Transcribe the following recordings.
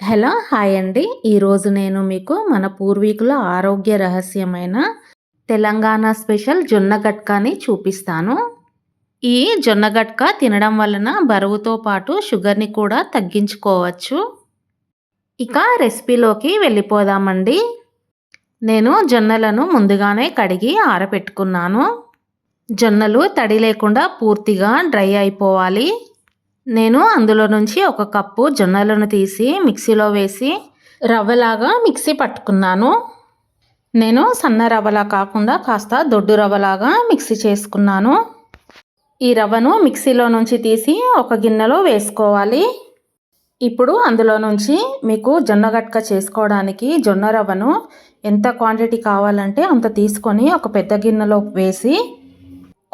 Hello hi అండి. ఈరోజు నేను మీకు మన పూర్వీకుల ఆరోగ్య రహస్యమైన తెలంగాణ స్పెషల్ జొన్న గట్కాని చూపిస్తాను. ఈ జొన్న గట్క తినడం వలన బరువుతో పాటు షుగర్ని కూడా తగ్గించుకోవచ్చు. ఇక రెసిపీలోకి వెళ్ళిపోదామండి. నేను జొన్నలను ముందుగానే కడిగి ఆరబెట్టుకున్నాను జొన్నలు తడి లేకుండా పూర్తిగా డ్రై అయిపోవాలి. నేను అందులో నుంచి ఒక కప్పు జొన్నలను తీసి మిక్సీలో వేసి రవ్వలాగా మిక్సీ పట్టుకున్నాను. నేను సన్న రవ్వలా కాకుండా కాస్త దొడ్డు రవ్వలాగా మిక్సీ చేసుకున్నాను. ఈ రవ్వను మిక్సీలో నుంచి తీసి ఒక గిన్నెలో వేసుకోవాలి. ఇప్పుడు అందులో నుంచి మీకు జొన్న గట్క చేసుకోవడానికి జొన్న రవ్వను ఎంత క్వాంటిటీ కావాలంటే అంత తీసుకొని ఒక పెద్ద గిన్నెలో వేసి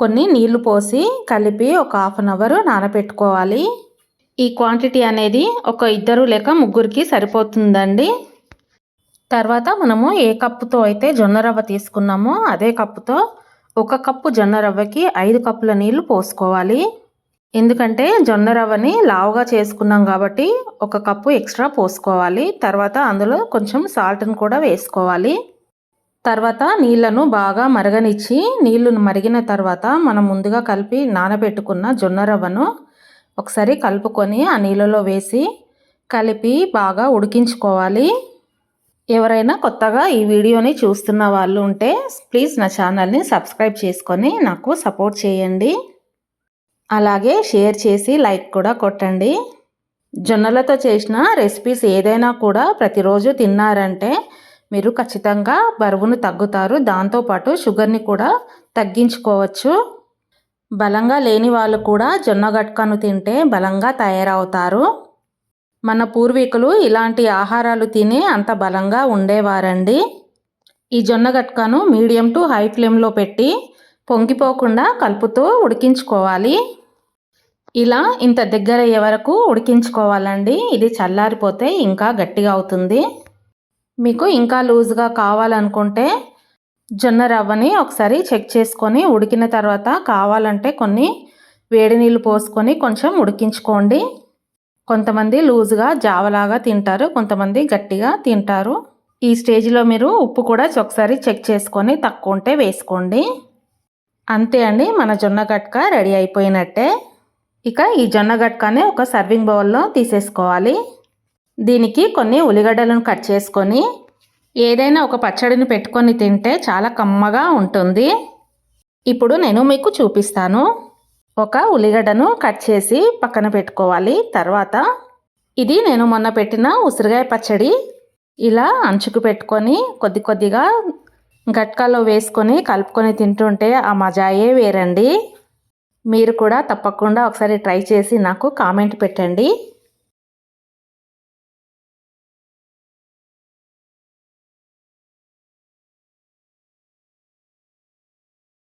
కొన్ని నీళ్ళు పోసి కలిపి ఒక హాఫ్ అన్ అవర్ నానబెట్టుకోవాలి ఈ క్వాంటిటీ అనేది ఒక ఇద్దరు లేక ముగ్గురికి సరిపోతుందండి. తర్వాత మనము ఏ కప్పుతో అయితే జొన్న రవ్వ తీసుకున్నామో అదే కప్పుతో ఒక కప్పు జొన్న రవ్వకి ఐదు కప్పుల నీళ్ళు పోసుకోవాలి. ఎందుకంటే జొన్న రవ్వని లావుగా చేసుకున్నాం కాబట్టి ఒక కప్పు ఎక్స్ట్రా పోసుకోవాలి. తర్వాత అందులో కొంచెం సాల్ట్ని కూడా వేసుకోవాలి. తర్వాత నీళ్ళను బాగా మరగనిచ్చి నీళ్ళు మరిగిన తర్వాత మనం ముందుగా కలిపి నానబెట్టుకున్న జొన్న రవ్వను ఒకసారి కలుపుకొని ఆ నీళ్ళలో వేసి కలిపి బాగా ఉడికించుకోవాలి. ఎవరైనా కొత్తగా ఈ వీడియోని చూస్తున్న వాళ్ళు ఉంటే ప్లీజ్ నా ఛానల్ని సబ్స్క్రైబ్ చేసుకొని నాకు సపోర్ట్ చేయండి. అలాగే షేర్ చేసి లైక్ కూడా కొట్టండి. జొన్నలతో చేసిన రెసిపీస్ ఏదైనా కూడా ప్రతిరోజు తిన్నారంటే మీరు ఖచ్చితంగా బరువును తగ్గుతారు. దాంతోపాటు షుగర్ని కూడా తగ్గించుకోవచ్చు. బలంగా లేని వాళ్ళు కూడా జొన్న గట్కను తింటే బలంగా తయారవుతారు. మన పూర్వీకులు ఇలాంటి ఆహారాలు తిని అంత బలంగా ఉండేవారండి. ఈ జొన్న గట్కను మీడియం టు హై ఫ్లేమ్లో పెట్టి పొంగిపోకుండా కలుపుతూ ఉడికించుకోవాలి. ఇలా ఇంత దగ్గర అయ్యే వరకు ఉడికించుకోవాలండి. ఇది చల్లారిపోతే ఇంకా గట్టిగా అవుతుంది. మీకు ఇంకా లూజ్గా కావాలనుకుంటే జొన్న రవ్వని ఒకసారి చెక్ చేసుకొని ఉడికిన తర్వాత కావాలంటే కొన్ని వేడి నీళ్ళు పోసుకొని కొంచెం ఉడికించుకోండి. కొంతమంది లూజ్గా జావలాగా తింటారు కొంతమంది గట్టిగా తింటారు. ఈ స్టేజ్లో మీరు ఉప్పు కూడా ఒకసారి చెక్ చేసుకొని తక్కువ ఉంటే వేసుకోండి. అంతే అండి మన జొన్న గట్క రెడీ అయిపోయినట్టే. ఇక ఈ జొన్న గట్కనే ఒక సర్వింగ్ బౌల్లో తీసేసుకోవాలి. దీనికి కొన్ని ఉల్లిగడ్డలను కట్ చేసుకొని ఏదైనా ఒక పచ్చడిని పెట్టుకొని తింటే చాలా కమ్మగా ఉంటుంది. ఇప్పుడు నేను మీకు చూపిస్తాను. ఒక ఉల్లిగడ్డను కట్ చేసి పక్కన పెట్టుకోవాలి. తర్వాత ఇది నేను మొన్న పెట్టిన ఉసిరికాయ పచ్చడి. ఇలా అంచుకు పెట్టుకొని కొద్ది కొద్దిగా గట్కాలో వేసుకొని కలుపుకొని తింటుంటే ఆ మజాయే వేరండి. మీరు కూడా తప్పకుండా ఒకసారి ట్రై చేసి నాకు కామెంట్ పెట్టండి.